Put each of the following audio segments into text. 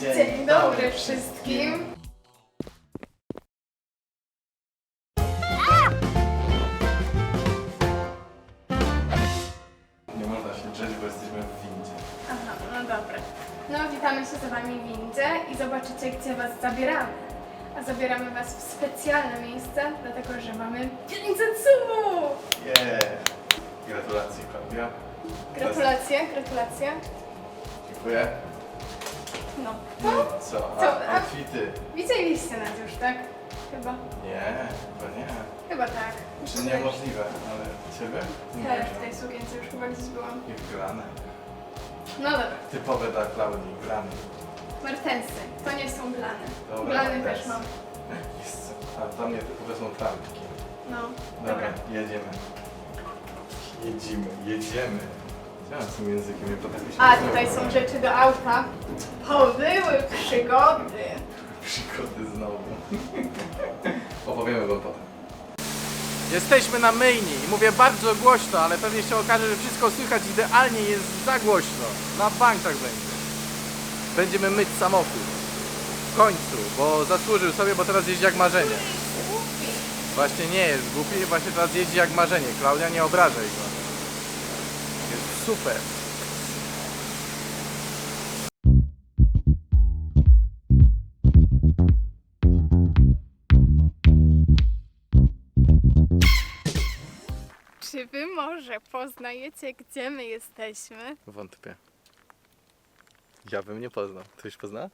Dzień dobry wszystkim. Nie można się drzeć, bo jesteśmy w windzie. Aha, no dobra. No, witamy się z Wami w windzie i zobaczycie, gdzie Was zabieramy. A zabieramy Was w specjalne miejsce, dlatego że mamy 500 subów! Yeah! Gratulacje, Klaudia. Gratulacje, gratulacje. Dziękuję. No. No i co? Co? A, A- outfity? Widzieliście nas już, tak? Chyba. Nie, chyba nie. Chyba tak. Czy niemożliwe, ale ciebie? Też w tej sukience już chyba gdzieś byłam. Nie grane. No dobra. Typowe dla Klaudii, grane. Martensy. To nie są glany. Dobra, glany martensy. też mam. Jest, a dla mnie typowe są trampki. No. Dobra, Dobra. jedziemy. Jedziemy, jedziemy. Ja z tym językiem nie potrafię się A tutaj są rzeczy do auta. Pobyły przygody. Przygody znowu. Opowiemy wam potem. Jesteśmy na myjni i mówię bardzo głośno, ale pewnie się okaże, że wszystko słychać idealnie, jest za głośno. Na bank tak będzie. Będziemy myć samochód. W końcu, bo zasłużył sobie, bo teraz jeździ jak marzenie. Właśnie nie jest głupi, właśnie teraz jeździ jak marzenie. Klaudia, nie obrażaj go. Super. Czy wy może poznajecie, gdzie my jesteśmy? Wątpię. Ja bym nie poznał. Ktoś pozna?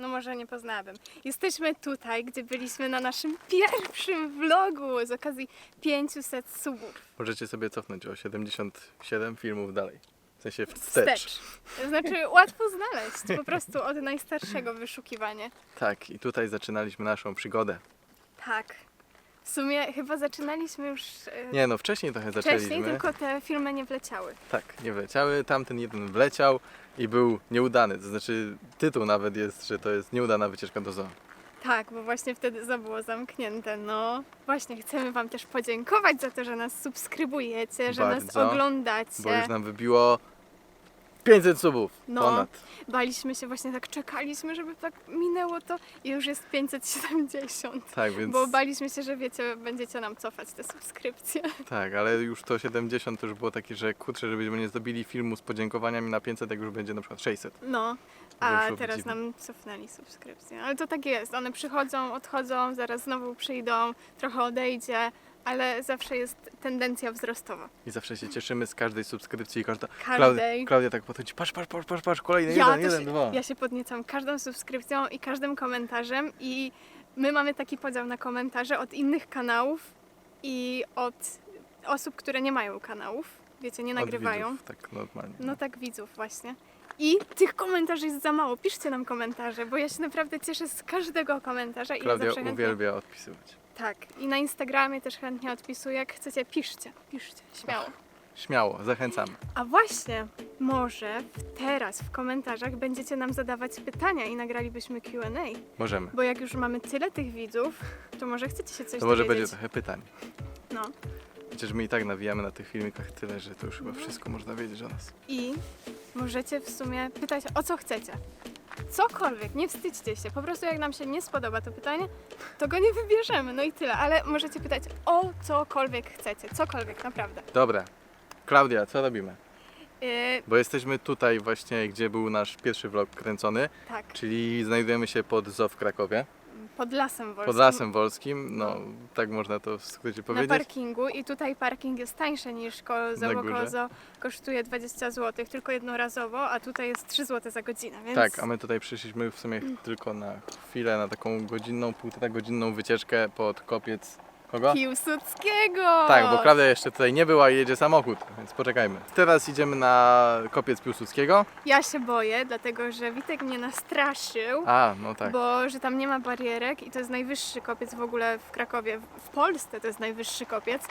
No może nie poznałabym. Jesteśmy tutaj, gdzie byliśmy na naszym pierwszym vlogu z okazji 500 subów. Możecie sobie cofnąć o 77 filmów dalej. W sensie wstecz. To znaczy łatwo znaleźć, po prostu od najstarszego wyszukiwania. Tak, i tutaj zaczynaliśmy naszą przygodę. Tak. W sumie chyba zaczynaliśmy już e, Nie no, wcześniej trochę wcześniej, zaczęliśmy. tylko te filmy nie wleciały. Tak, nie wleciały. Tamten jeden wleciał i był nieudany. To znaczy, tytuł nawet jest, że to jest nieudana wycieczka do zoo. Tak, bo właśnie wtedy za było zamknięte. No właśnie, chcemy Wam też podziękować za to, że nas subskrybujecie, że nas Bardzo, oglądacie. Bo już nam wybiło 500 subów. No. Ponad. Baliśmy się właśnie, tak czekaliśmy, żeby tak minęło to i już jest 570. Tak, więc. Bo baliśmy się, że wiecie, będziecie nam cofać te subskrypcje. Tak, ale już to 70 to już było takie, że kurczę, żebyśmy nie zdobili filmu z podziękowaniami na 500, jak już będzie na przykład 600. No, a wyszło teraz dziwnie. nam cofnęli subskrypcje. Ale to tak jest, one przychodzą, odchodzą, zaraz znowu przyjdą, trochę odejdzie, ale zawsze jest tendencja wzrostowa. I zawsze się cieszymy z każdej subskrypcji i każda. Każdej. Klaudia, Klaudia tak podchodzi, patrz, patrz, patrz, patrz, patrz kolejny, Ja, jeden, jeden, się, dwa. ja się podniecam każdą subskrypcją i każdym komentarzem i my mamy taki podział na komentarze od innych kanałów i od osób, które nie mają kanałów, wiecie, nie Od nagrywają. Widzów, tak normalnie. No tak, widzów właśnie. I tych komentarzy jest za mało. Piszcie nam komentarze, bo ja się naprawdę cieszę z każdego komentarza i ja Klaudia zawsze chętnie... uwielbia odpisywać. Tak, i na Instagramie też chętnie odpisuję. Jak chcecie, piszcie, piszcie, śmiało. Śmiało, zachęcamy. A właśnie, może w- teraz w komentarzach będziecie nam zadawać pytania i nagralibyśmy Q&A. Możemy. Bo jak już mamy tyle tych widzów, to może chcecie się coś To może będzie dowiedzieć. trochę pytań. No. Przecież my i tak nawijamy na tych filmikach tyle, że to już chyba wszystko można wiedzieć o nas. I możecie w sumie pytać o co chcecie. Cokolwiek, nie wstydźcie się. Po prostu jak nam się nie spodoba to pytanie, to go nie wybierzemy. No i tyle. Ale możecie pytać o cokolwiek chcecie. Cokolwiek, naprawdę. Dobra. Klaudia, co robimy? Yy, Bo jesteśmy tutaj właśnie, gdzie był nasz pierwszy vlog kręcony, tak, czyli znajdujemy się pod zoo w Krakowie, pod lasem wolskim. pod Lasem Wolskim, no tak można to w skrócie Na powiedzieć. parkingu i tutaj parking jest tańszy niż kozo, Na bo górze. kozo kosztuje 20 zł, tylko jednorazowo, a tutaj jest 3 zł za godzinę, więc Tak, a my tutaj przyszliśmy w sumie tylko na chwilę, na taką godzinną, półtora godzinną wycieczkę pod kopiec. Kogo? Piłsudskiego! Tak, bo Klaudia jeszcze tutaj nie była i jedzie samochód, więc poczekajmy. Teraz idziemy na kopiec Piłsudskiego. Ja się boję, dlatego że Witek mnie nastraszył, A, no tak. bo że tam nie ma barierek i to jest najwyższy kopiec w ogóle w Krakowie, w Polsce to jest najwyższy kopiec.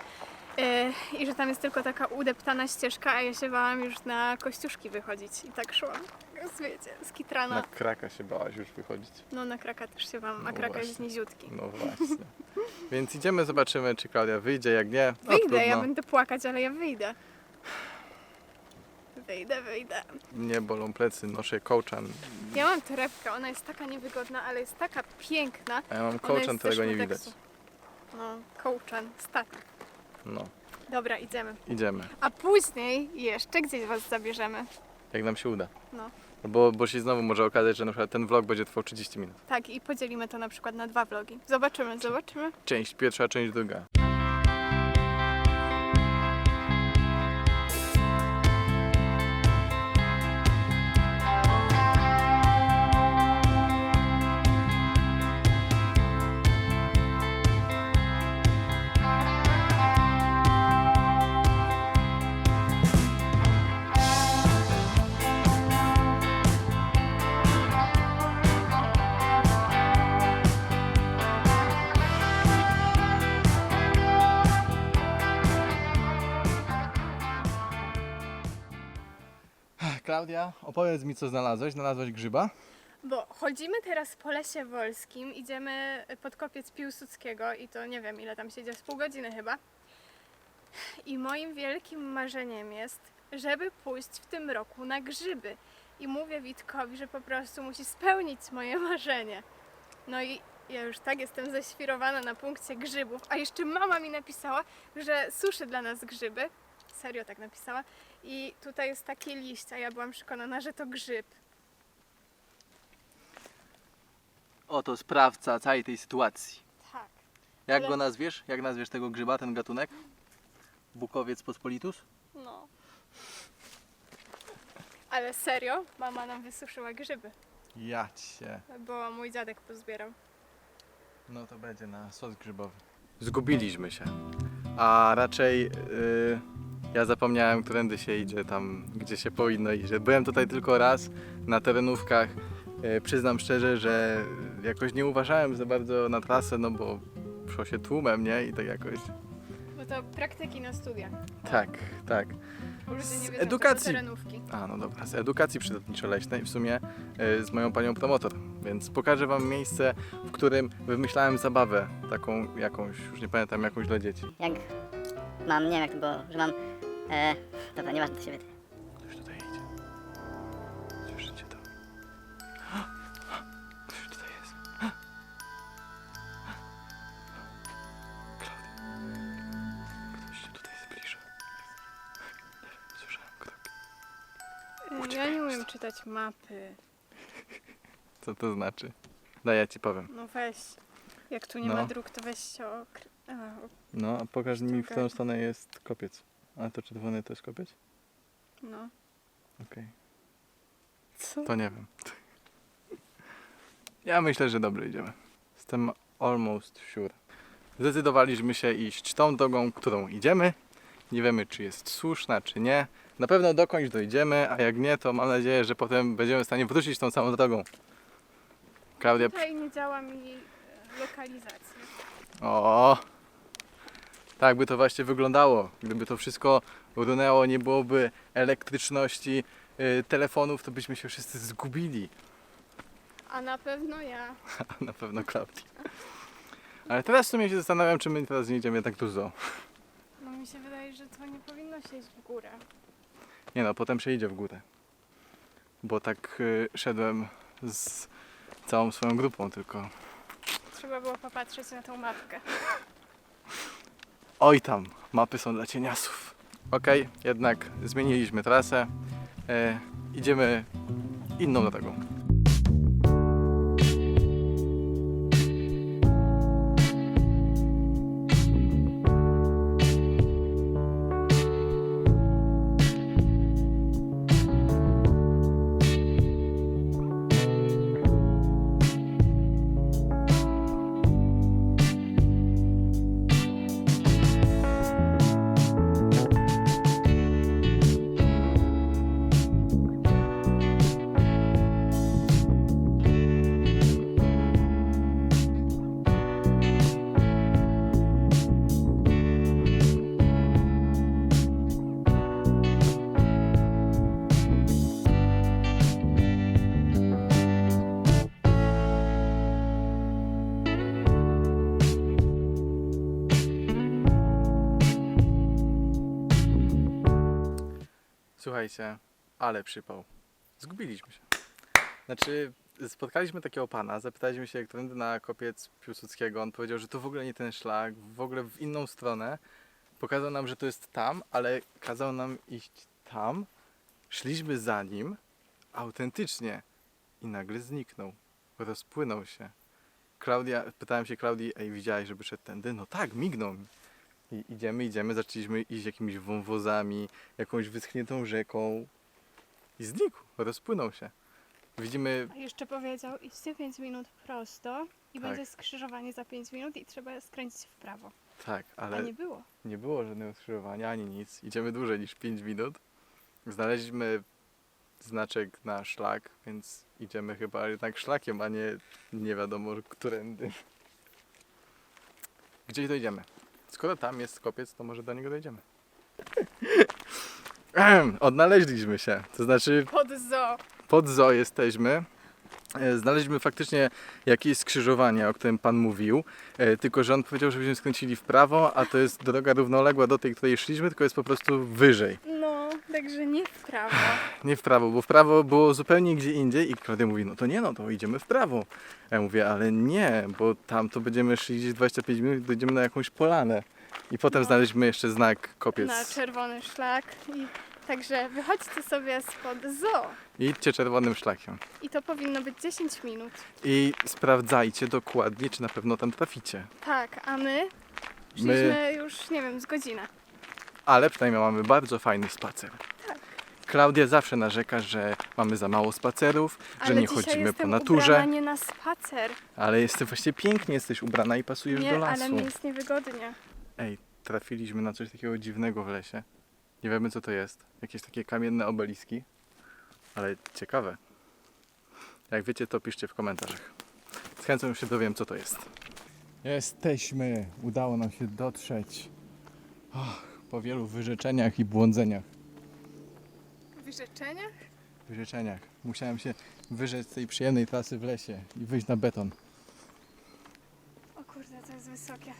Yy, I że tam jest tylko taka udeptana ścieżka, a ja się bałam już na kościuszki wychodzić i tak szłam, Na kraka się bałaś już wychodzić. No na kraka też się bałam, a No kraka jest właśnie. niziutki. No właśnie. Więc idziemy, zobaczymy, czy Klaudia wyjdzie, jak nie. No, Wyjdę, ja trudno. będę płakać, ale ja wyjdę. Idę, wyjdę. Nie bolą plecy, noszę kołczan. Ja mam torebkę, ona jest taka niewygodna, ale jest taka piękna. A ja mam kołczan, jest którego nie widać. No, kołczan, statek. No, Dobra, idziemy. idziemy. A później jeszcze gdzieś was zabierzemy. Jak nam się uda. No. Bo, bo się znowu może okazać, że na przykład ten vlog będzie trwał 30 minut. Tak, i podzielimy to na przykład na dwa vlogi. Zobaczymy, zobaczymy. Część pierwsza, część druga. Klaudia, opowiedz mi, co znalazłeś. Znalazłeś grzyba? Bo chodzimy teraz po lesie wolskim, idziemy pod kopiec Piłsudskiego i to nie wiem ile tam się idzie, z pół godziny chyba. I moim wielkim marzeniem jest, żeby pójść w tym roku na grzyby. I mówię Witkowi, że po prostu musi spełnić moje marzenie. No i ja już tak jestem zaświrowana na punkcie grzybów, a jeszcze mama mi napisała, że suszy dla nas grzyby. Serio tak napisała. I tutaj jest takie liść, a ja byłam przekonana, że to grzyb. Oto sprawca całej tej sytuacji. Tak. Jak Ale- go nazwiesz? Jak nazwiesz tego grzyba, ten gatunek? Bukowiec pospolitus? No. Ale serio, mama nam wysuszyła grzyby, Ja cię. bo mój dziadek pozbierał. No to będzie na sos grzybowy. Zgubiliśmy się. A raczej yy, ja zapomniałem, którędy się idzie tam, gdzie się powinno iść. Byłem tutaj tylko raz na terenówkach. Yy, przyznam szczerze, że jakoś nie uważałem za bardzo na trasę, no bo szło się tłumem, nie? I tak jakoś. Bo to praktyki na studiach. Tak, tak. Bo ludzie Z nie wiedzą, edukacji. terenówki. A, no dobra, z edukacji przyrodniczo-leśnej w sumie y, z moją panią promotor, więc pokażę wam miejsce, w którym wymyślałem zabawę, taką jakąś, już nie pamiętam, jakąś dla dzieci. jak mam, nie wiem jak to było, że mam, e, dobra, nieważne to się wytnie. Ktoś tutaj idzie. Słyszycie to? Ktoś tutaj jest. Klaudia. Ktoś się tutaj zbliża. Nie wiem, słyszałem kroki. Ja nie umiem czytać mapy. Co to znaczy? Daj, ja ci powiem. No weź. Jak tu nie No. ma dróg, to weź się okry... A, o- No, a pokaż mi, w którą stronę jest kopiec. A to czerwony to jest kopiec? no. Okej, Co? to nie wiem. Ja myślę, że dobrze idziemy. Jestem almost sure. Zdecydowaliśmy się iść tą drogą, którą idziemy. Nie wiemy, czy jest słuszna, czy nie. Na pewno dokądś dojdziemy, a jak nie, to mam nadzieję, że potem będziemy w stanie wrócić tą samą drogą. Klaudia, Tutaj nie działa mi e, lokalizacja. O, tak by to właśnie wyglądało. Gdyby to wszystko runęło, nie byłoby elektryczności, y, telefonów, to byśmy się wszyscy zgubili. A na pewno ja. Na pewno Klaudii. Ale teraz w sumie się zastanawiam, czy my teraz nie idziemy tak dużo. No mi się wydaje, że to nie powinno się iść w górę. Nie no, potem się idzie w górę. Bo tak y, szedłem z całą swoją grupą tylko. Trzeba było popatrzeć na tą mapkę. Oj tam, mapy są dla cieniasów. Okej, jednak zmieniliśmy trasę. E, idziemy inną drogą. Słuchajcie, ale przypał. Zgubiliśmy się. Znaczy, spotkaliśmy takiego pana, zapytaliśmy się, którędy na kopiec Piłsudskiego. On powiedział, że to w ogóle nie ten szlak, w ogóle w inną stronę. Pokazał nam, że to jest tam, ale kazał nam iść tam. Szliśmy za nim, autentycznie. I nagle zniknął. Rozpłynął się. Klaudia, pytałem się Klaudii, ej, widziałeś, żeby szedł tędy? No tak, mignął mi. I idziemy, idziemy, zaczęliśmy iść jakimiś wąwozami, jakąś wyschniętą rzeką i znikł, rozpłynął się. Widzimy, A jeszcze powiedział, idźcie 5 minut prosto i Tak. będzie skrzyżowanie za 5 minut i trzeba skręcić w prawo. tak, ale A nie było. nie było żadnego skrzyżowania ani nic. Idziemy dłużej niż 5 minut. Znaleźliśmy znaczek na szlak, więc idziemy chyba jednak szlakiem, a nie nie wiadomo którędy. Gdzieś dojdziemy. Skoro tam jest kopiec, to może do niego dojdziemy. Ehem, Odnaleźliśmy się. To znaczy Pod zoo. pod zoo jesteśmy. E, Znaleźliśmy faktycznie jakieś skrzyżowanie, o którym Pan mówił, e, tylko że on powiedział, żebyśmy skręcili w prawo, a to jest droga równoległa do tej, której szliśmy, tylko jest po prostu wyżej. Także nie w prawo. Nie w prawo, bo w prawo było zupełnie gdzie indziej i Klaudia mówi, no to nie, no to idziemy w prawo. Ja mówię, ale nie, bo tam to będziemy szli gdzieś 25 minut, dojdziemy na jakąś polanę. I potem No. znaleźliśmy jeszcze znak kopiec. Na czerwony szlak. I także wychodźcie sobie spod zoo. I idźcie czerwonym szlakiem. I to powinno być 10 minut. I sprawdzajcie dokładnie, czy na pewno tam traficie. Tak, a my My- szliśmy już, nie wiem, z godzinę. Ale przynajmniej mamy bardzo fajny spacer. Tak. Klaudia zawsze narzeka, że mamy za mało spacerów, że Ale nie dzisiaj chodzimy jestem po naturze, ubrana nie na spacer. ale jesteś właśnie pięknie, jesteś ubrana i pasujesz Nie, do ale lasu. mi jest niewygodnie. Ej, trafiliśmy na coś takiego dziwnego w lesie. Nie wiemy co to jest. Jakieś takie kamienne obeliski, ale ciekawe. Jak wiecie, to piszcie w komentarzach. Z chęcią się dowiem, co to jest. Jesteśmy! Udało nam się dotrzeć. Ach, po wielu wyrzeczeniach i błądzeniach. Wyrzeczeniach? wyrzeczeniach. Musiałem się wyrzec tej przyjemnej trasy w lesie i wyjść na beton. O kurde, to jest wysokie.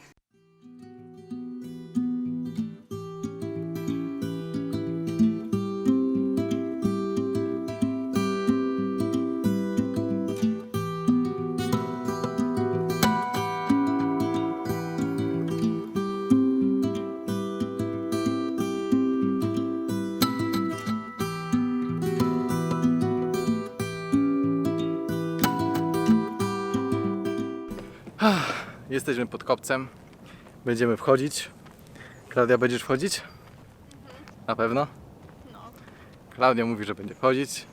Jesteśmy pod kopcem. Będziemy wchodzić. Klaudia, będziesz wchodzić? Na pewno? No. Klaudia mówi, że będzie wchodzić.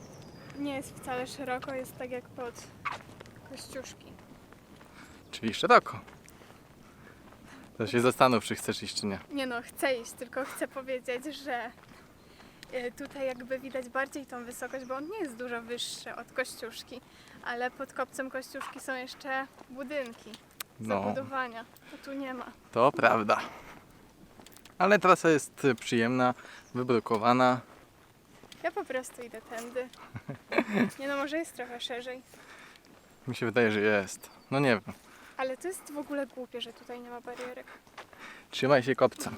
Nie jest wcale szeroko, jest tak jak pod kościuszki. Czyli szeroko. To się zastanów, czy chcesz iść, czy nie. Nie no, chcę iść, tylko chcę powiedzieć, że e, tutaj jakby widać bardziej tą wysokość, bo on nie jest dużo wyższy od kościuszki, ale pod kopcem kościuszki są jeszcze budynki, No, zabudowania. A tu nie ma. to prawda. Ale trasa jest przyjemna, wybrukowana. Ja po prostu idę tędy. Nie no, może jest trochę szerzej. Mi się wydaje, że jest. No nie wiem. Ale to jest w ogóle głupie, że tutaj nie ma barierek. Trzymaj się kopca.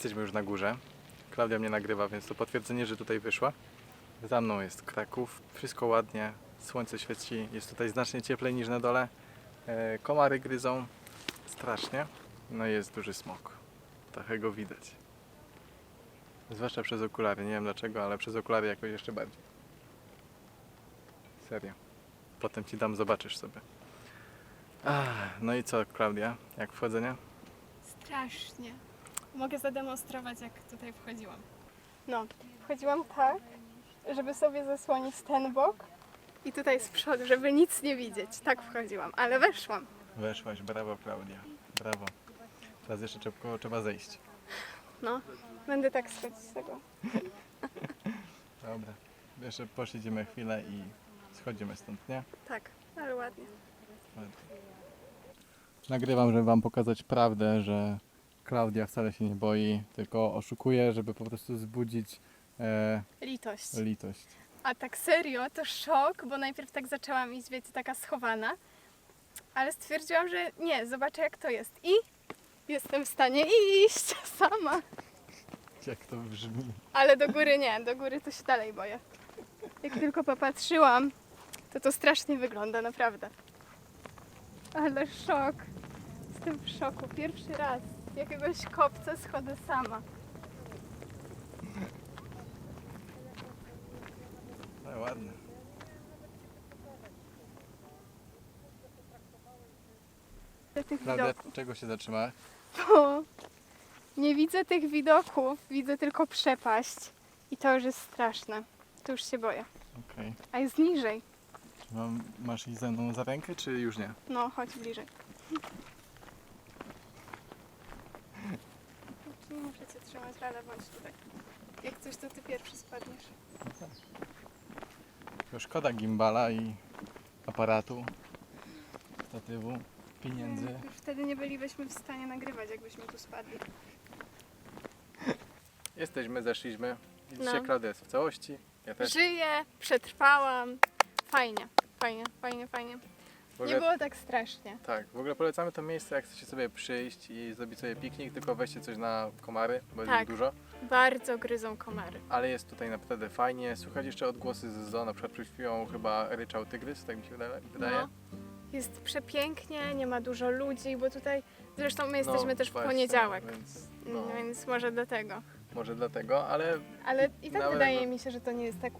Jesteśmy już na górze. Klaudia mnie nagrywa, więc to potwierdzenie, że tutaj wyszła. Za mną jest Kraków. Wszystko ładnie. Słońce świeci. Jest tutaj znacznie cieplej niż na dole. E, komary gryzą. Strasznie. No i jest duży smok. Trochę go widać. Zwłaszcza przez okulary. Nie wiem dlaczego, ale przez okulary jakoś jeszcze bardziej. Serio. Potem ci dam, zobaczysz sobie. Ach, no i co, Klaudia? Jak wchodzenie? Strasznie. Mogę zademonstrować, jak tutaj wchodziłam. No, wchodziłam tak, żeby sobie zasłonić ten bok i tutaj z przodu, żeby nic nie widzieć. Tak wchodziłam, ale weszłam. Weszłaś, brawo Klaudia. Brawo. Teraz jeszcze szybko trzeba zejść. No, będę tak schodzić z tego. Dobra. Jeszcze posiedzimy chwilę i schodzimy stąd, nie? Tak, ale ładnie. Ładnie. Nagrywam, żeby wam pokazać prawdę, że Klaudia wcale się nie boi, tylko oszukuje, żeby po prostu wzbudzić e, Litość. litość. A tak serio, to szok, bo najpierw tak zaczęłam iść, wiecie, taka schowana, ale stwierdziłam, że nie, zobaczę jak to jest. I jestem w stanie iść sama. Jak to brzmi? Ale do góry nie, do góry to się dalej boję. Jak tylko popatrzyłam, to to strasznie wygląda, naprawdę. Ale szok. Jestem w szoku. Pierwszy raz jakiegoś kopca schodzę sama. Ale ładne. Tych Klaudia, widoków. czego się zatrzyma? Bo nie widzę tych widoków, widzę tylko przepaść. I to już jest straszne. To już się boję. Okej. A jest niżej. Czy Mam, masz iść ze mną za rękę, czy już nie? No, chodź bliżej. Cię trzymać, ale bądź tutaj. Jak coś, to ty pierwszy spadniesz. Tylko szkoda gimbala i aparatu, statywu, pieniędzy. Już wtedy nie bylibyśmy w stanie nagrywać, jakbyśmy tu spadli. Jesteśmy, zeszliśmy. Widzicie, No. Klaudia jest w całości. Ja też. Żyję, przetrwałam. Fajnie, fajnie, fajnie, fajnie. W Nie ogóle, było tak strasznie. tak, w ogóle polecamy to miejsce, jak chcecie sobie przyjść i zrobić sobie piknik, tylko weźcie coś na komary, bo jest Tak. ich dużo. Bardzo gryzą komary. Ale jest tutaj naprawdę fajnie. Słychać jeszcze odgłosy z zoo, na przykład przed chwilą chyba ryczał tygrys, tak mi się wydaje. No. Jest przepięknie, nie ma dużo ludzi, bo tutaj zresztą my jesteśmy No, też w właśnie, poniedziałek, Więc, no, no. więc może dlatego. Może dlatego, ale Ale i tak Nawet wydaje mi się, że to nie jest tak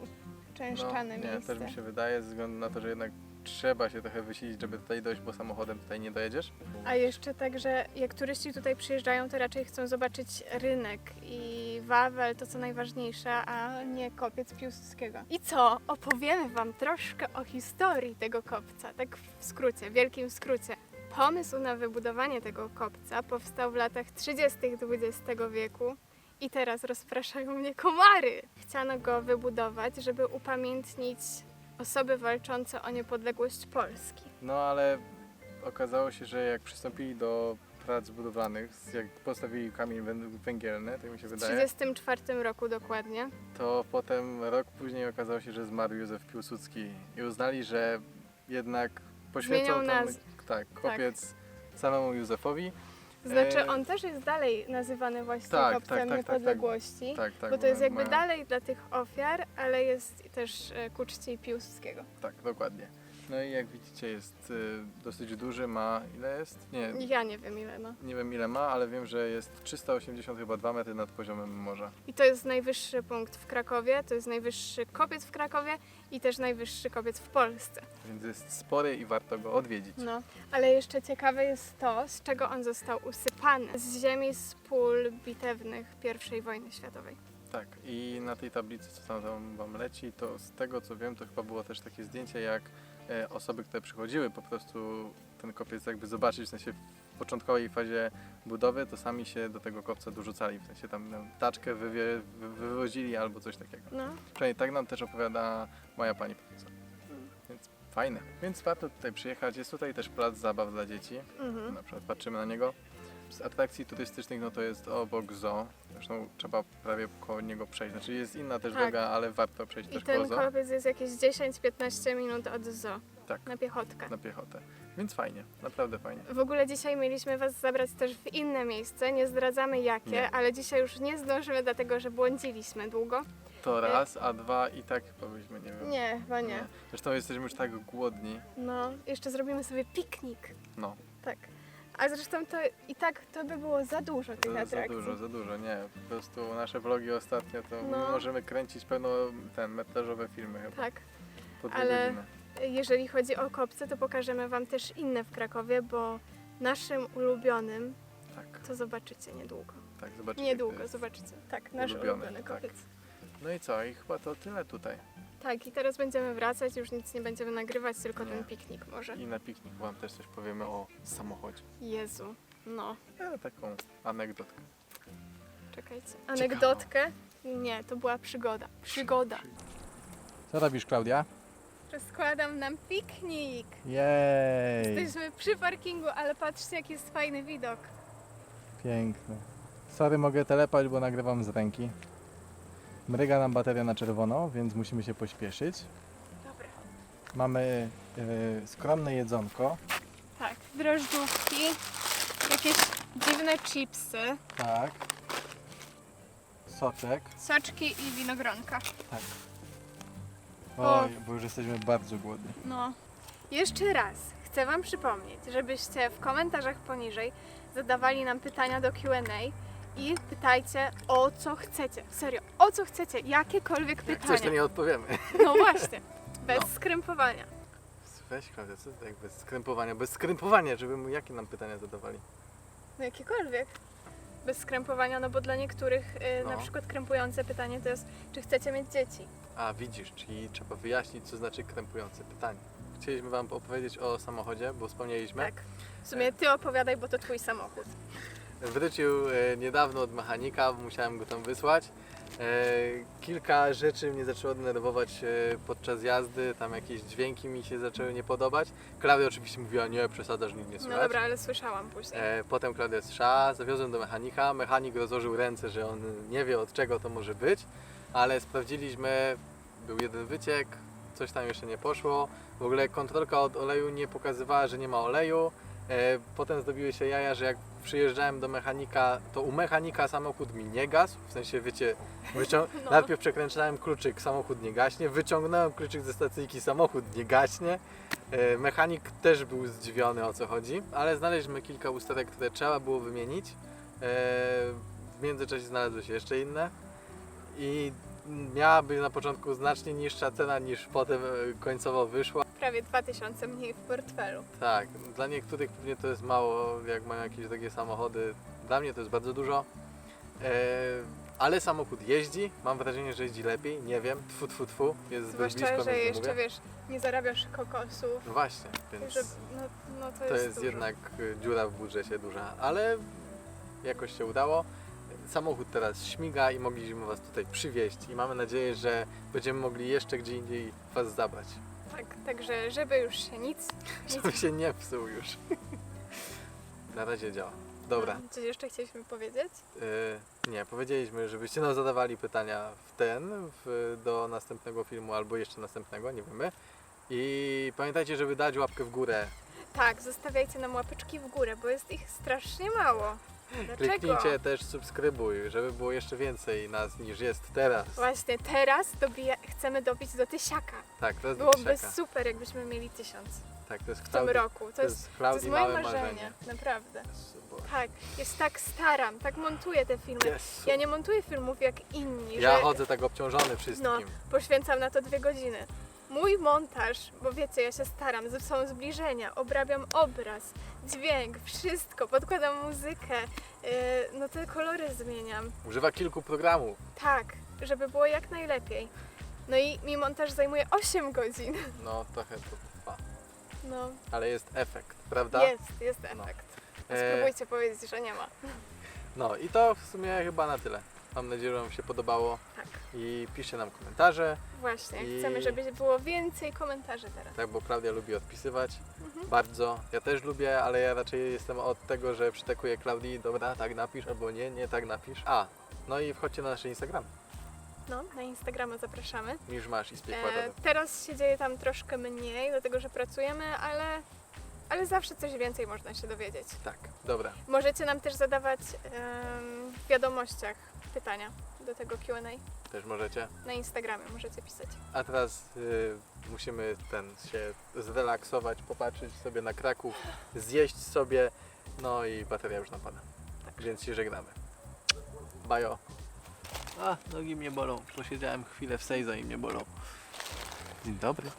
uczęszczane no, nie, miejsce. też mi się wydaje, ze względu na to, że jednak trzeba się trochę wysilić, żeby tutaj dojść, bo samochodem tutaj nie dojedziesz. A jeszcze tak, że jak turyści tutaj przyjeżdżają, to raczej chcą zobaczyć rynek i Wawel, to co najważniejsze, a nie kopiec Piłsudskiego. I co? Opowiemy Wam troszkę o historii tego kopca, tak w skrócie, wielkim skrócie. Pomysł na wybudowanie tego kopca powstał w latach 30. XX wieku i teraz rozpraszają mnie komary. Chciano go wybudować, żeby upamiętnić osoby walczące o niepodległość Polski. No ale okazało się, że jak przystąpili do prac budowlanych, jak postawili kamień wę- węgielny, tak mi się W wydaje, 1934 roku dokładnie. to potem rok później okazało się, że zmarł Józef Piłsudski i uznali, że jednak poświęcą Zmienią naz- tak, kopiec samemu Józefowi. Znaczy E, on też jest dalej nazywany właśnie tak, kopcem tak, tak, tak, niepodległości. Tak, tak. bo to jest jakby dalej dla tych ofiar, ale jest też e, ku czci Piłsudskiego. Tak, dokładnie. No i jak widzicie jest y, dosyć duży, ma ile jest? Nie, Ja nie wiem ile ma. nie wiem ile ma, ale wiem, że jest 380 chyba 2 metry nad poziomem morza. I to jest najwyższy punkt w Krakowie, to jest najwyższy kopiec w Krakowie i też najwyższy kopiec w Polsce. Więc jest spory i warto go odwiedzić. No, ale jeszcze ciekawe jest to, z czego on został usypany. Z ziemi z pól bitewnych I wojny światowej. Tak, i na tej tablicy, co tam, tam wam leci, to z tego co wiem, to chyba było też takie zdjęcie, jak e, osoby, które przychodziły po prostu ten kopiec jakby zobaczyć, w sensie w początkowej fazie budowy, to sami się do tego kopca dorzucali, w sensie tam no, taczkę wywie, wy, wywozili albo coś takiego. No, Przynajmniej tak nam też opowiada moja pani profesor. Więc fajne. Więc warto tutaj przyjechać. Jest tutaj też plac zabaw dla dzieci. mhm. Na przykład patrzymy na niego. Z atrakcji turystycznych no to jest obok zoo. Zresztą trzeba prawie koło niego przejść. Znaczy jest inna też Tak. droga, ale warto przejść I też koło ten zoo. jest jakieś 10-15 minut od zoo Tak, na piechotkę. na piechotę. Więc fajnie, naprawdę fajnie. W ogóle dzisiaj mieliśmy Was zabrać też w inne miejsce, nie zdradzamy jakie, Nie. ale dzisiaj już nie zdążymy, dlatego że błądziliśmy długo. To raz, a dwa i tak powiedzmy, nie wiem. Nie, chyba nie. Zresztą jesteśmy już tak głodni. No, jeszcze zrobimy sobie piknik. No, Tak. A zresztą to i tak to by było za dużo tych za, za atrakcji. dużo, za dużo. Nie, po prostu nasze vlogi ostatnio to No. możemy kręcić pełno ten metrażowe filmy chyba. Tak. Po dwie ale- godziny. Jeżeli chodzi o kopce, to pokażemy Wam też inne w Krakowie, bo naszym ulubionym Tak, to zobaczycie niedługo. tak, zobaczycie. Niedługo, zobaczycie. Tak, nasz ulubiony, ulubiony tak. kopiec. No i co? I chyba to tyle tutaj. Tak, i teraz będziemy wracać, już nic nie będziemy nagrywać, tylko Nie. ten piknik może. I na piknik Wam też coś powiemy o samochodzie. Jezu, no. E, taką anegdotkę. Czekajcie. Anegdotkę? Nie, to była przygoda. Przygoda. Co robisz, Klaudia? Rozkładam nam piknik. Jej! Jesteśmy przy parkingu, ale patrzcie jaki jest fajny widok. Piękny. Sorry, mogę telepać, bo nagrywam z ręki. Mryga nam bateria na czerwono, więc musimy się pośpieszyć. Dobra. Mamy e, skromne jedzonko. Tak, drożdżówki, jakieś dziwne chipsy, Tak. Soczek. soczki i winogronka. Tak. Oj, bo już jesteśmy bardzo głodni. No. Jeszcze raz chcę Wam przypomnieć, żebyście w komentarzach poniżej zadawali nam pytania do QA i pytajcie o co chcecie. Serio, o co chcecie, jakiekolwiek pytania. nie odpowiemy. No właśnie, bez No. skrępowania. Weź Klaudia, co tak bez skrępowania? Bez skrępowania, żeby mu jakie nam pytania zadawali? No jakiekolwiek. Bez skrępowania, no bo dla niektórych y, na No. przykład krępujące pytanie to jest, czy chcecie mieć dzieci? A, widzisz, czyli trzeba wyjaśnić, co znaczy krępujące pytanie. Chcieliśmy Wam opowiedzieć o samochodzie, bo wspomnieliśmy. Tak. W sumie Ty opowiadaj, bo to Twój samochód. Wrócił e, niedawno od mechanika, musiałem go tam wysłać. E, kilka rzeczy mnie zaczęło denerwować e, podczas jazdy, tam jakieś dźwięki mi się zaczęły nie podobać. Klaudia oczywiście mówiła, nie, przesadzasz, nic nie No słychać. dobra, ale słyszałam później. Potem Klaudia strzała, zawiozłem do mechanika. Mechanik rozłożył ręce, że on nie wie od czego to może być, ale sprawdziliśmy, był jeden wyciek, coś tam jeszcze nie poszło. W ogóle kontrolka od oleju nie pokazywała, że nie ma oleju. E, potem zdobiły się jaja, że jak przyjeżdżałem do mechanika, to u mechanika samochód mi nie gasł, w sensie wiecie, wycią- No. najpierw przekręcałem kluczyk, samochód nie gaśnie, wyciągnąłem kluczyk ze stacyjki, samochód nie gaśnie. E, Mechanik też był zdziwiony o co chodzi, ale znaleźliśmy kilka usterek, które trzeba było wymienić. E, W międzyczasie znalazły się jeszcze inne i miała być na początku znacznie niższa cena niż potem e, końcowo wyszła. Prawie 2000 mniej w portfelu. Tak, dla niektórych pewnie to jest mało, jak mają jakieś takie samochody. Dla mnie to jest bardzo dużo. E, ale samochód jeździ, mam wrażenie, że jeździ lepiej, nie wiem, tfu tfu tfu, jest zbyt Zwłaszcza, blisko, że jeszcze mówię. wiesz, nie zarabiasz kokosów. No właśnie, więc... Że, no, no to, To jest, jest jednak y, dziura w budżecie duża, ale jakoś się udało. Samochód teraz śmiga i mogliśmy Was tutaj przywieźć i mamy nadzieję, że będziemy mogli jeszcze gdzie indziej Was zabrać. Tak, także żeby już się nic, Żeby się nie psuł już. Na razie działa. Dobra, No, Coś jeszcze chcieliśmy powiedzieć? y, nie, powiedzieliśmy, żebyście nam zadawali pytania w ten, w, do następnego filmu albo jeszcze następnego, nie wiemy. I pamiętajcie, żeby dać łapkę w górę Tak, zostawiajcie nam łapeczki w górę, bo jest ich strasznie mało. Dlaczego? Kliknijcie też subskrybuj, żeby było jeszcze więcej nas niż jest teraz. Właśnie teraz dobija, chcemy dobić do tysiaka. Tak, to jest Byłoby tysiaka. super, jakbyśmy mieli tysiąc Tak, to jest w tym roku. To, To jest, jest to jest moje marzenie, marzenie. naprawdę. Tak, jest tak staram, tak montuję te filmy. Ja nie montuję filmów jak inni, Ja że chodzę tak obciążony wszystkim. No. poświęcam na to dwie godziny. Mój montaż, bo wiecie, ja się staram, są zbliżenia, obrabiam obraz, dźwięk, wszystko, podkładam muzykę, yy, no te kolory zmieniam. Używa kilku programów. Tak, żeby było jak najlepiej. No i mi montaż zajmuje 8 godzin. No trochę to trwa. No, Ale jest efekt, prawda? jest, jest efekt. A E, Spróbujcie powiedzieć, że nie ma. No i to w sumie chyba na tyle. Mam nadzieję, że Wam się podobało Tak, i piszcie nam komentarze, właśnie. I- Chcemy, żeby było więcej komentarzy teraz. tak, bo Klaudia lubi odpisywać Mhm. bardzo. Ja też lubię, ale ja raczej jestem od tego, że przytakuję Klaudii, dobra, tak napisz, albo nie, nie, tak napisz. A, no i wchodźcie na nasze Instagram. No, na Instagrama zapraszamy. Niż masz i z E, teraz się dzieje tam troszkę mniej, dlatego że pracujemy, ale, ale zawsze coś więcej można się dowiedzieć. Tak, dobra. Możecie nam też zadawać em, w wiadomościach pytania do tego QA. Też możecie. Na Instagramie możecie pisać. A teraz y, musimy ten się zrelaksować, popatrzeć sobie na Kraków, zjeść sobie, no i bateria już napada. Tak. Więc się żegnamy. Bajo. A, nogi mnie bolą. Posiedziałem chwilę w Sejza i mnie bolą. Dzień dobry.